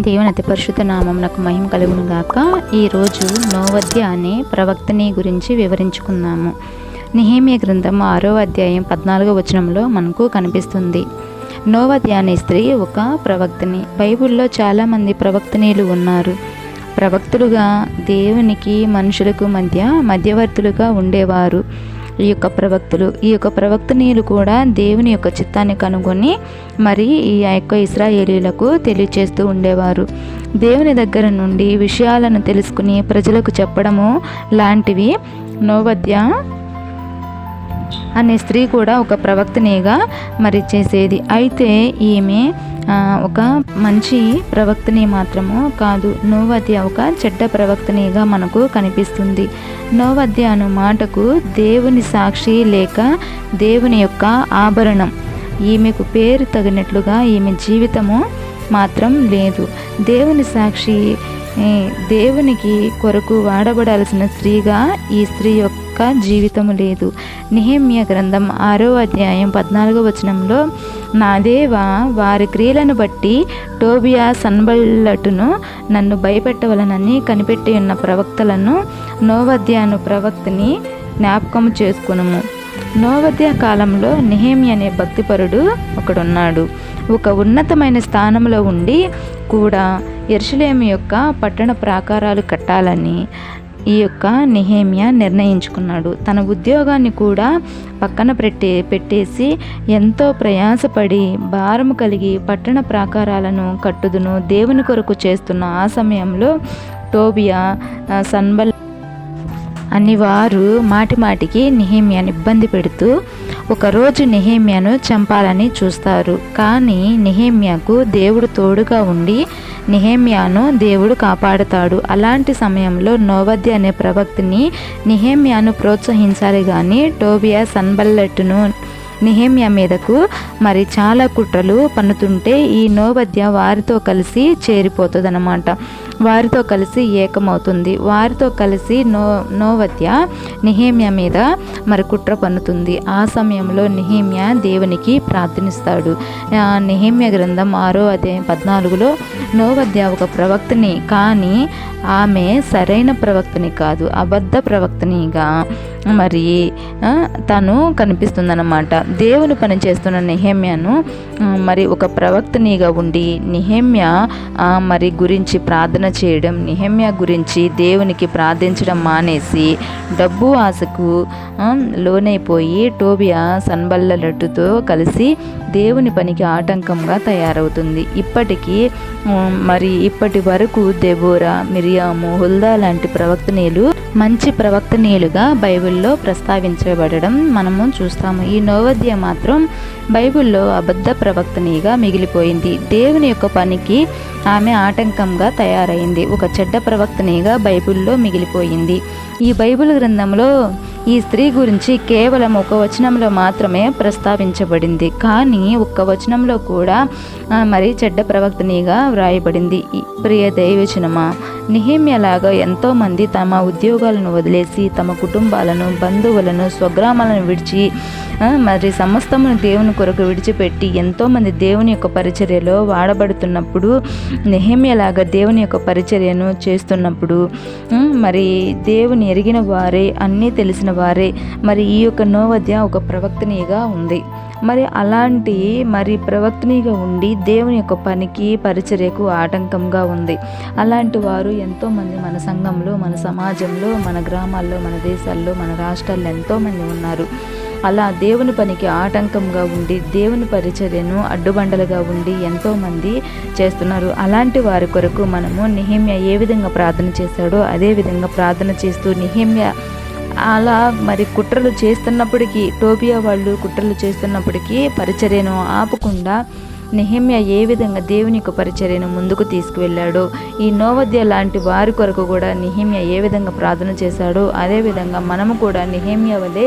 దేవుని అతి పరిశుద్ధ నామమునకు మహిమ కలుగును గాక. ఈరోజు నోవద్య అనే ప్రవక్తని గురించి వివరించుకుందాము. నిహేమియ గ్రంథం ఆరో అధ్యాయం పద్నాలుగో వచనంలో మనకు కనిపిస్తుంది. నోవద్య అనే స్త్రీ ఒక ప్రవక్తని. బైబిల్లో చాలామంది ప్రవక్తనీలు ఉన్నారు. ప్రవక్తులుగా దేవునికి మనుషులకు మధ్య మధ్యవర్తులుగా ఉండేవారు. ఈ యొక్క ప్రవక్తులు ఈ యొక్క ప్రవక్తనీయులు కూడా దేవుని యొక్క చిత్తాన్ని కనుగొని మరి ఈ యొక్క ఇస్రాయేలీలకు తెలియచేస్తూ ఉండేవారు. దేవుని దగ్గర నుండి విషయాలను తెలుసుకుని ప్రజలకు చెప్పడము లాంటివి నోవద్య అనే స్త్రీ కూడా ఒక ప్రవక్తనిగా మరి చేసేది. అయితే ఈమె ఒక మంచి ప్రవక్తని మాత్రము కాదు. నోవద్య ఒక చెడ్డ ప్రవక్తనిగా మనకు కనిపిస్తుంది. నోవద్య అను మాటకు దేవుని సాక్షి లేక దేవుని యొక్క ఆభరణం. ఈమెకు పేరు తగినట్లుగా ఈమె జీవితము మాత్రం లేదు. దేవుని సాక్షి దేవునికి కొరకు వాడబడాల్సిన స్త్రీగా ఈ స్త్రీ యొక్క జీవితము లేదు. నిహేమ్య గ్రంథం ఆరో అధ్యాయం పద్నాలుగో వచనంలో నా దేవ వారి క్రియలను బట్టి టోబియా సన్బల్లటును నన్ను భయపెట్టవలనని కనిపెట్టి ఉన్న ప్రవక్తలను నోవద్యాను ప్రవక్తని జ్ఞాపకం చేసుకునుము. నోవద్య కాలంలో నిహేమి అనే భక్తిపరుడు ఒకడున్నాడు. ఒక ఉన్నతమైన స్థానంలో ఉండి కూడా ఎర్షలేమి యొక్క పట్టణ ప్రాకారాలు కట్టాలని ఈ యొక్క నిహేమియా నిర్ణయించుకున్నాడు. తన ఉద్యోగాన్ని కూడా పక్కన పెట్టే పెట్టేసి ఎంతో ప్రయాసపడి భారం కలిగి పట్టణ ప్రాకారాలను కట్టుదును దేవుని కొరకు చేస్తున్న ఆ సమయంలో టోబియా సన్బల్ అని వారు మాటి మాటికి నిహేమియాని ఇబ్బంది పెడుతూ ఒకరోజు నిహేమియాను చంపాలని చూస్తారు. కానీ నిహేమియాకు దేవుడు తోడుగా ఉండి నిహేమియాను దేవుడు కాపాడుతాడు. అలాంటి సమయంలో నోవద్య అనే ప్రవక్తిని నిహేమియాను ప్రోత్సహించాలి కానీ టోబియా సన్బల్లెట్ను నిహేమ్య మీదకు మరి చాలా కుట్రలు పన్నుతుంటే ఈ నోవద్య వారితో కలిసి చేరిపోతుంది అనమాట వారితో కలిసి ఏకమవుతుంది. వారితో కలిసి నో నోవద్య నిహేమ్య మీద మరి కుట్ర పన్నుతుంది. ఆ సమయంలో నిహేమ్య దేవునికి ప్రార్థనిస్తాడు. నిహేమ్య గ్రంథం ఆరో అదే పద్నాలుగులో నోవద్య ఒక ప్రవక్తని కానీ ఆమె సరైన ప్రవక్తని కాదు అబద్ధ ప్రవక్తనిగా మరి తను కనిపిస్తుందన్నమాట. దేవుని పని చేస్తున్న నిహేమ్యను మరి ఒక ప్రవక్తనిగా ఉండి నిహేమ్య మరి గురించి ప్రార్థన చేయడం నిహేమ్య గురించి దేవునికి ప్రార్థించడం మానేసి డబ్బు ఆశకు లోనైపోయి టోబియా సన్బల్లలట్టుతో కలిసి దేవుని పనికి ఆటంకంగా తయారవుతుంది. ఇప్పటికీ మరి ఇప్పటి వరకు దెబోరా మిరియాము హుల్దా లాంటి ప్రవక్తనీయులు మంచి ప్రవక్తనీయులుగా బైబిల్లో ప్రస్తావించబడడం మనము చూస్తాము. ఈ నోవద్య మాత్రం బైబిల్లో అబద్ధ ప్రవక్తనిగా మిగిలిపోయింది. దేవుని యొక్క పనికి ఆమె ఆటంకంగా తయారైంది. ఒక చెడ్డ ప్రవక్తనిగా బైబిల్లో మిగిలిపోయింది. ఈ బైబిల్ గ్రంథంలో ఈ స్త్రీ గురించి కేవలం ఒక వచనంలో మాత్రమే ప్రస్తావించబడింది. కానీ ఒక్క వచనంలో కూడా మరి చెడ్డ ప్రవక్తనిగా వ్రాయబడింది. ప్రియ దైవచనమా నిహిమ్యలాగా ఎంతోమంది తమ ఉద్యోగాలను వదిలేసి తమ కుటుంబాలను బంధువులను స్వగ్రామాలను విడిచి మరి సమస్తమును దేవుని కొరకు విడిచిపెట్టి ఎంతోమంది దేవుని యొక్క పరిచర్యలో వాడబడుతున్నప్పుడు నిహిమ్యలాగా దేవుని యొక్క పరిచర్యను చేస్తున్నప్పుడు మరి దేవుని ఎరిగిన వారే అన్నీ తెలిసిన వారే. మరి ఈ యొక్క నోవద్య ఒక ప్రవక్తనిగా ఉంది. మరి అలాంటి మరి ప్రవక్తనిగా ఉండి దేవుని యొక్క పనికి పరిచర్యకు ఆటంకంగా ఉంది. అలాంటి వారు ఎంతోమంది మన సంఘంలో మన సమాజంలో మన గ్రామాల్లో మన దేశాల్లో మన రాష్ట్రాల్లో ఎంతోమంది ఉన్నారు. అలా దేవుని పనికి ఆటంకంగా ఉండి దేవుని పరిచర్యను అడ్డుబండలుగా ఉండి ఎంతోమంది చేస్తున్నారు. అలాంటి వారి కొరకు మనము నిహిమ్య ఏ విధంగా ప్రార్థన చేశాడో అదే విధంగా ప్రార్థన చేస్తూ నిహిమ్య అలా మరి కుట్రలు చేస్తున్నప్పటికీ టోబియా వాళ్ళు కుట్రలు చేస్తున్నప్పటికీ పరిచర్యను ఆపకుండా నిహమ్య ఏ విధంగా దేవుని యొక్క పరిచర్యను ముందుకు తీసుకువెళ్ళాడో ఈ నోవద్య లాంటి వారి కొరకు కూడా నిహిమ్య ఏ విధంగా ప్రార్థన చేశాడో అదేవిధంగా మనము కూడా నిహమ్య వలె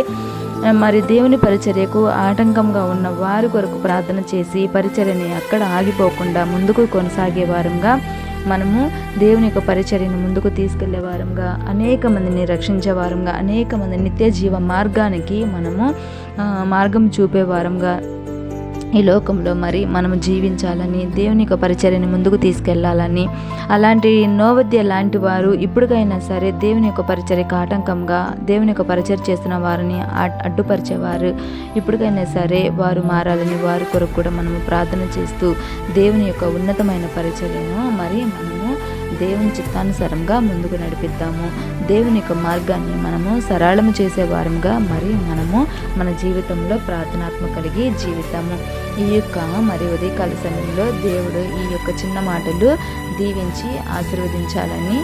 మరి దేవుని పరిచర్యకు ఆటంకంగా ఉన్న వారి కొరకు ప్రార్థన చేసి పరిచర్యని అక్కడ ఆగిపోకుండా ముందుకు కొనసాగే వారంగా మనము దేవుని యొక్క పరిచర్యను ముందుకు తీసుకెళ్ళే వారంగా అనేక మందిని రక్షించే వారంగా అనేక మంది నిత్య జీవ మార్గానికి మనము మార్గం చూపే వారంగా ఈ లోకంలో మరి మనం జీవించాలని దేవుని యొక్క పరిచర్యని ముందుకు తీసుకెళ్ళాలని అలాంటి నోవద్య లాంటి వారు ఇప్పటికైనా సరే దేవుని యొక్క పరిచర్యకు ఆటంకంగా దేవుని యొక్క పరిచర్ చేస్తున్న వారిని అడ్- అడ్డుపరిచేవారు. ఇప్పటికైనా సరే వారు మారాలని వారి కొరకు కూడా మనము ప్రార్థన చేస్తూ దేవుని యొక్క ఉన్నతమైన పరిచర్యను మరి మనము దేవుని చిత్తానుసారంగా ముందుకు నడిపిద్దాము. దేవుని యొక్క మార్గాన్ని మనము సరళము చేసే వారంగా మరి మనము మన జీవితంలో ప్రార్థనాత్మ కలిగి జీవితాము. ఈ యొక్క మరి ఉదయకాల సమయంలో దేవుడు ఈ యొక్క చిన్న మాటలు దీవించి ఆశీర్వదించాలని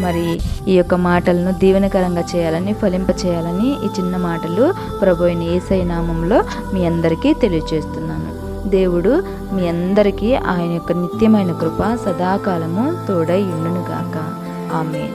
మరి ఈ యొక్క మాటలను దీవెనకరంగా చేయాలని ఫలింప చేయాలని ఈ చిన్న మాటలు ప్రభు అయిన నామంలో మీ అందరికీ తెలియజేస్తున్నాను. దేవుడు మీ అందరికీ ఆయన యొక్క నిత్యమైన కృప సదాకాలము తోడై ఉండునుగాక. ఆమె